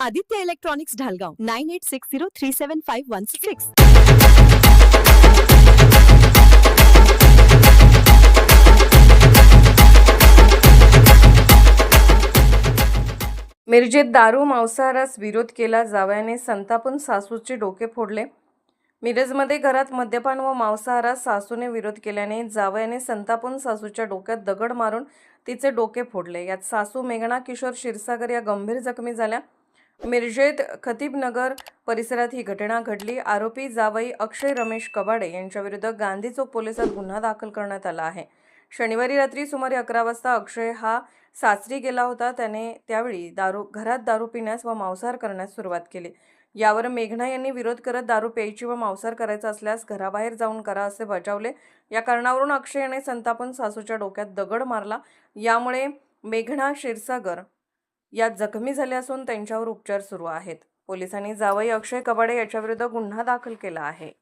Aditya electronics Dhalgaon nine eight six zero three seven five one six. मिरजेत दारू मांसाहारास विरोध केला जावयाने संतापून सासूचे डोके फोडले. मिरजमध्ये घरात मद्यपान व मांसाहारास सासूने विरोध केल्याने जावयाने संतापून सासूच्या डोक्यात दगड मारून तिचे डोके फोडले. यात सासू मेघना किशोर क्षीरसागर या गंभीर जखमी झाल्या. मिरजेत खतीबनगर परिसरात ही घटना घडली. आरोपी जावई अक्षय रमेश कबाडे यांच्याविरुद्ध गांधी चौक पोलिसात गुन्हा दाखल करण्यात आला आहे. शनिवारी रात्री सुमारे अकरा वाजता अक्षय हा सासरी गेला होता. त्याने त्यावेळी दारू घरात दारू पिण्यास व मांसाहार करण्यास सुरुवात केली. यावर मेघना यांनी विरोध करत दारू प्यायची व मांसाहार करायचा असल्यास घराबाहेर जाऊन करा असे बजावले. या कारणावरून अक्षय याने संतापून सासूच्या डोक्यात दगड मारला. यामुळे मेघना क्षीरसागर यात जखमी झाले असून त्यांच्यावर उपचार सुरू आहेत. पोलिसांनी जावई अक्षय कबाडे याच्याविरुद्ध गुन्हा दाखल केला आहे.